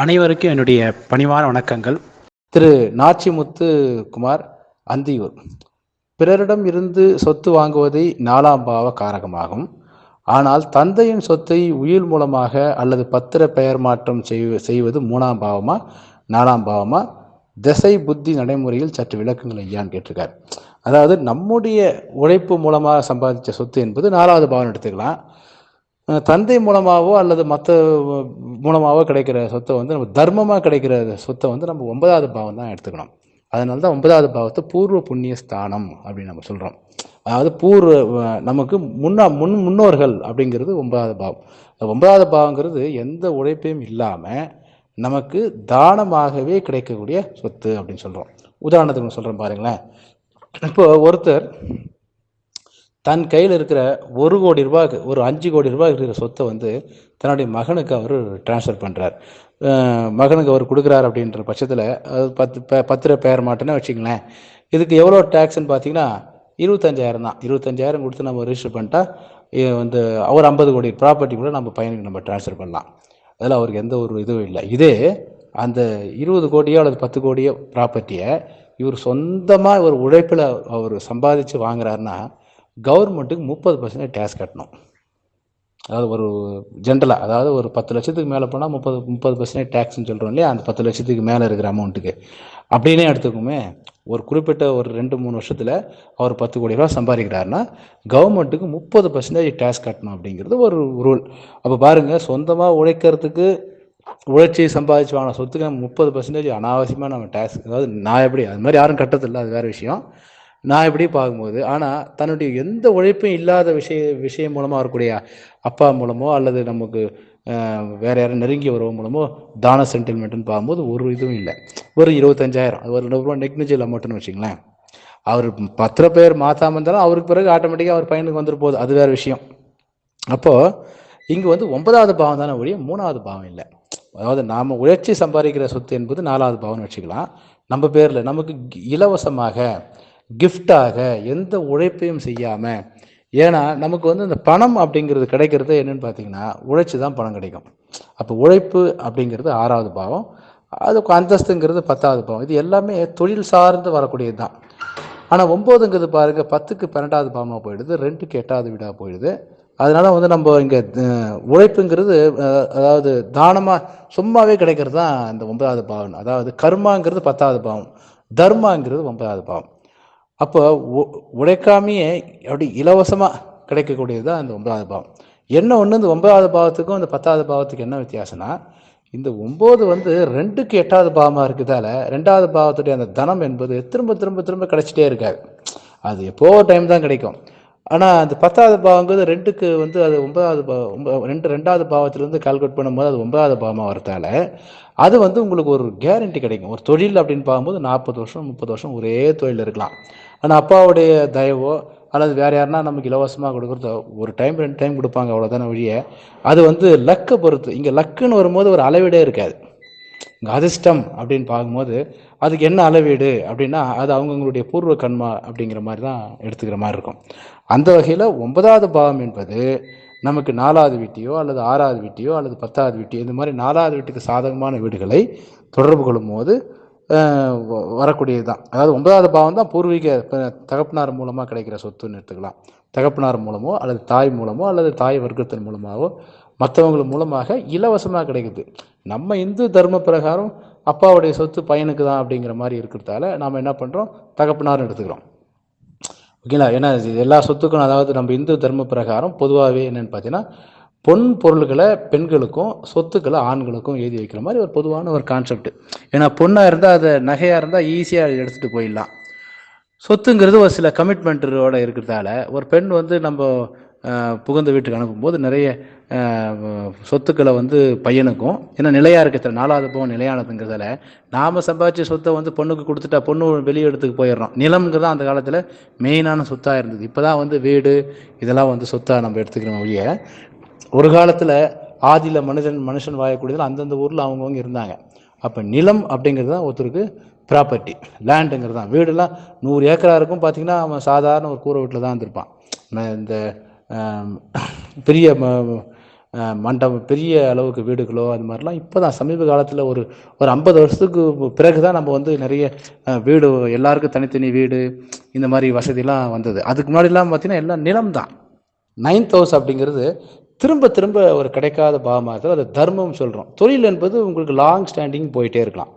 அனைவருக்கும் என்னுடைய பணிவான வணக்கங்கள். திரு நாச்சிமுத்து குமார் அந்தியூர். பிறரிடம் இருந்து சொத்து வாங்குவதை நாலாம் பாவ காரகமாகும். ஆனால் தந்தையின் சொத்தை உயிர் மூலமாக அல்லது பத்திர பெயர் மாற்றம் செய்வது மூணாம் பாவமா நாலாம் பாவமா? திசை புத்தி நடைமுறையில் சற்று விளக்கங்கள் ஐயான்னு கேட்டிருக்கார். அதாவது நம்முடைய உழைப்பு மூலமாக சம்பாதிச்ச சொத்து என்பது நாலாவது பாவம் எடுத்துக்கலாம். தந்தை மூலமாகவோ அல்லது மற்ற மூலமாக கிடைக்கிற சொத்தை வந்து நம்ம தர்மமாக கிடைக்கிற சொத்தை வந்து நம்ம ஒன்பதாவது பாவம் தான் எடுத்துக்கணும். அதனால தான் ஒன்பதாவது பாவத்தை பூர்வ புண்ணிய ஸ்தானம் அப்படின்னு நம்ம சொல்கிறோம் அதாவது பூர்வ நமக்கு முன்னா முன் முன்னோர்கள் அப்படிங்கிறது ஒன்பதாவது பாவம். ஒன்பதாவது பாவங்கிறது எந்த உழைப்பையும் இல்லாமல் நமக்கு தானமாகவே கிடைக்கக்கூடிய சொத்து அப்படின்னு சொல்கிறோம் உதாரணத்துக்கு சொல்கிறேன் பாருங்களேன். இப்போ ஒருத்தர் தன் கையில் இருக்கிற ஒரு கோடி ரூபாய்க்கு ஒரு அஞ்சு கோடி ரூபாய் இருக்கிற சொத்தை வந்து தன்னுடைய மகனுக்கு அவர் ட்ரான்ஸ்ஃபர் பண்ணுறார் மகனுக்கு அவர் கொடுக்குறாரு அப்படின்ற பட்சத்தில் அது பத்து ப பத்திர பெயர் மாட்டேன்னா வச்சுங்களேன் இதுக்கு எவ்வளோ டேக்ஸ்ன்னு பார்த்தீங்கன்னா இருபத்தஞ்சாயிரம் தான். இருபத்தஞ்சாயிரம் கொடுத்து நம்ம ரிஜிஸ்டர் பண்ணிட்டா வந்து அவர் ஐம்பது கோடி ப்ராப்பர்ட்டி கூட நம்ம பையனுக்கு நம்ம ட்ரான்ஸ்ஃபர் பண்ணலாம். அதில் அவருக்கு எந்த ஒரு இதுவும் இல்லை. இதே அந்த இருபது கோடியோ அல்லது பத்து கோடியோ ப்ராப்பர்ட்டியை இவர் சொந்தமாக ஒரு உழைப்பில் அவர் சம்பாதிச்சு வாங்குறாருன்னா கவர்மெண்ட்டுக்கு முப்பது பர்சன்டேஜ் டேக்ஸ் கட்டணும். அதாவது ஒரு ஜென்ரலாக அதாவது ஒரு பத்து லட்சத்துக்கு மேலே போனால் முப்பது முப்பது பர்சன்டேஜ் டேக்ஸ்னு சொல்கிறோம் இல்லையா? அந்த பத்து லட்சத்துக்கு மேலே இருக்கிற அமௌண்ட்டுக்கு அப்படின்னே எடுத்துக்குமே ஒரு குறிப்பிட்ட ஒரு ரெண்டு மூணு வருஷத்தில் அவர் பத்து கோடி ரூபா சம்பாதிக்கிறாருன்னா கவர்மெண்ட்டுக்கு முப்பது பர்சன்டேஜ் டேக்ஸ் கட்டணும் அப்படிங்கிறது ஒரு ரூல் அப்போ பாருங்கள் சொந்தமாக உழைக்கிறதுக்கு உழைச்சி சம்பாதிச்சு வாங்கின சொத்துக்கு நம்ம முப்பது பர்சன்டேஜ் அனாவசியமாக நம்ம டேக்ஸ் அதாவது நான் எப்படி அது மாதிரி யாரும் கட்டதில்லை அது வேறு விஷயம். நான் இப்படி பார்க்கும்போது ஆனால் தன்னுடைய எந்த உழைப்பும் இல்லாத விஷய விஷயம் மூலமாக வரக்கூடிய அப்பா மூலமோ அல்லது நமக்கு வேறு யாரும் நெருங்கி உறவு மூலமோ தான சென்டில்மெண்ட்னு பார்க்கும்போது ஒரு இதுவும் இல்லை. ஒரு இருபத்தஞ்சாயிரம் அது ஒரு ரெண்டு ரூபா நெக்னிஜில் அமௌண்ட்டுன்னு வச்சுங்களேன் அவர் பத்திர பேர் மாற்றாம இருந்தாலும் அவருக்கு பிறகு ஆட்டோமேட்டிக்காக அவர் பையனுக்கு வந்துட்டு போகுது. அது வேறு விஷயம். அப்போது இங்கே வந்து ஒன்பதாவது பாவம் தானே ஒழிய மூணாவது பாவம் இல்லை. அதாவது நாம் உழைச்சி சம்பாதிக்கிற சொத்து என்பது நாலாவது பாவம்னு வச்சுக்கலாம். நம்ம பேரில் நமக்கு இலவசமாக கிஃப்டாக எந்த உழைப்பையும் செய்யாமல் ஏன்னா நமக்கு வந்து இந்த பணம் அப்படிங்கிறது கிடைக்கிறது என்னென்னு பார்த்தீங்கன்னா உழைச்சி தான் பணம் கிடைக்கும். அப்போ உழைப்பு அப்படிங்கிறது ஆறாவது பாவம். அது அந்தஸ்துங்கிறது பத்தாவது பாவம். இது எல்லாமே தொழில் சார்ந்து வரக்கூடியது தான் ஆனால் ஒம்போதுங்கிறது பாருங்கள் பத்துக்கு பன்னெண்டாவது பாவமாக போயிடுது ரெண்டுக்கு எட்டாவது வீடாக போயிடுது. அதனால் வந்து நம்ம இங்கே உழைப்புங்கிறது அதாவது தானமாக சும்மாவே கிடைக்கிறது தான் இந்த ஒன்பதாவது பாவம். அதாவது கர்மாங்கிறது பத்தாவது பாவம். தர்மாங்கிறது ஒன்பதாவது பாவம். அப்போ உ- உழைக்காமையே அப்படி இலவசமாக கிடைக்கக்கூடியது தான் அந்த ஒன்பதாவது பாவம். என்ன ஒன்று இந்த ஒன்பதாவது பாவத்துக்கும் அந்த பத்தாவது பாவத்துக்கு என்ன வித்தியாசம்னா இந்த ஒம்பது வந்து ரெண்டுக்கு எட்டாவது பாவமாக இருக்கிறதால ரெண்டாவது பாவத்துடைய அந்த தனம் என்பது திரும்ப திரும்ப திரும்ப கிடைச்சிட்டே இருக்காது. அது எப்போ டைம் தான் கிடைக்கும். ஆனால் அந்த பத்தாவது பாவங்கிறது ரெண்டுக்கு வந்து அது ஒன்பதாவது பாவம் ரெண்டு ரெண்டாவது பாவத்திலேருந்து கால்குலேட் பண்ணும்போது அது ஒன்பதாவது பாவமாக வரதால அது வந்து உங்களுக்கு ஒரு கேரண்டி கிடைக்கும். ஒரு தொழில் அப்படின்னு பார்க்கும்போது நாற்பது வருஷம் முப்பது வருஷம் ஒரே தொழில் இருக்கலாம். ஆனால் அப்பாவுடைய தயவோ அல்லது வேறு யாருனா நமக்கு இலவசமாக கொடுக்குறதோ ஒரு டைம் ரெண்டு டைம் கொடுப்பாங்க அவ்வளோதான வழிய அது வந்து லக்கை பொறுத்து இங்கே லக்குன்னு வரும்போது ஒரு அளவீடே இருக்காது. இங்கே அதிர்ஷ்டம் அப்படின்னு பார்க்கும்போது அதுக்கு என்ன அளவீடு அப்படின்னா அது அவங்கவுங்களுடைய பூர்வ கண்மா அப்படிங்கிற மாதிரி தான் எடுத்துக்கிற மாதிரி இருக்கும். அந்த வகையில் ஒன்பதாவது பாவம் என்பது நமக்கு நாலாவது வீட்டையோ அல்லது ஆறாவது வீட்டையோ அல்லது பத்தாவது வீட்டையோ இந்த மாதிரி நாலாவது வீட்டுக்கு சாதகமான வீடுகளை தொடர்பு கொள்ளும் போது வரக்கூடியது தான் அதாவது ஒன்பதாவது பாவம் தான் பூர்வீக தகப்பனார் மூலமாக கிடைக்கிற சொத்துன்னு எடுத்துக்கலாம். தகப்பனார் மூலமோ அல்லது தாய் மூலமோ அல்லது தாய் வர்க்கத்தின் மூலமாகவோ மற்றவங்க மூலமாக இலவசமாக கிடைக்குது. நம்ம இந்து தர்ம பிரகாரம் அப்பாவுடைய சொத்து பையனுக்கு தான் அப்படிங்கிற மாதிரி இருக்கிறதால நாம் என்ன பண்ணுறோம் தகப்பனார்னு எடுத்துக்கிறோம். ஓகேங்களா? ஏன்னா இது எல்லா சொத்துக்கும் அதாவது நம்ம இந்து தர்ம பிரகாரம் பொதுவாகவே என்னென்னு பார்த்தீங்கன்னா பொன் பொருள்களை பெண்களுக்கும் சொத்துக்களை ஆண்களுக்கும் எழுதி வைக்கிற மாதிரி ஒரு பொதுவான ஒரு கான்செப்ட் ஏன்னா பொண்ணாக இருந்தால் அதை நகையாக இருந்தால் ஈஸியாக எடுத்துகிட்டு போயிடலாம். சொத்துங்கிறது ஒரு சில கமிட்மெண்ட்டோட இருக்கிறதால ஒரு பெண் வந்து நம்ம புகுந்த வீட்டுக்கு அனுப்பும்போது நிறைய சொத்துக்களை வந்து பையனுக்கும் ஏன்னா நிலையாக இருக்கிற நாலாவது போகும் நிலையானதுங்கிறதால நாம் சம்பாதிச்ச சொத்தை வந்து பொண்ணுக்கு கொடுத்துட்டா பொண்ணு வெளியே இடத்துக்கு போயிடுறோம். நிலம்ங்கிறது அந்த காலத்தில் மெயினான சொத்தாக இருந்தது. இப்போ தான் வந்து வீடு இதெல்லாம் வந்து சொத்தாக நம்ம எடுத்துக்கிறோம் ஒழிய ஒரு காலத்தில் ஆதியில் மனுஷன் மனுஷன் வாழக்கூடியதில் அந்தந்த ஊரில் அவங்கவுங்க இருந்தாங்க. அப்போ நிலம் அப்படிங்கிறது தான் ஒருத்தருக்கு ப்ராப்பர்ட்டி லேண்டுங்கிறது தான். வீடெல்லாம் நூறு ஏக்கரா இருக்கும். பார்த்திங்கன்னா அவன் சாதாரண ஒரு கூரை வீட்டில் தான் இருந்திருப்பான். இந்த பெரிய மண்டபம் பெரிய அளவுக்கு வீடுகளோ அது மாதிரிலாம் இப்போ தான் சமீப காலத்தில் ஒரு ஒரு ஐம்பது வருஷத்துக்கு பிறகு தான் நம்ம வந்து நிறைய வீடு எல்லாருக்கும் தனித்தனி வீடு இந்த மாதிரி வசதிலாம் வந்தது. அதுக்கு முன்னாடிலாம் பார்த்திங்கன்னா எல்லாம் நிலம் தான். நைன்த் ஹவுஸ் அப்படிங்கிறது திரும்ப திரும்ப ஒரு கிடைக்காத பாவமாக இருந்தால் அது தர்மம் சொல்கிறோம் தொழில் என்பது உங்களுக்கு லாங் ஸ்டாண்டிங் போயிட்டே இருக்கலாம்.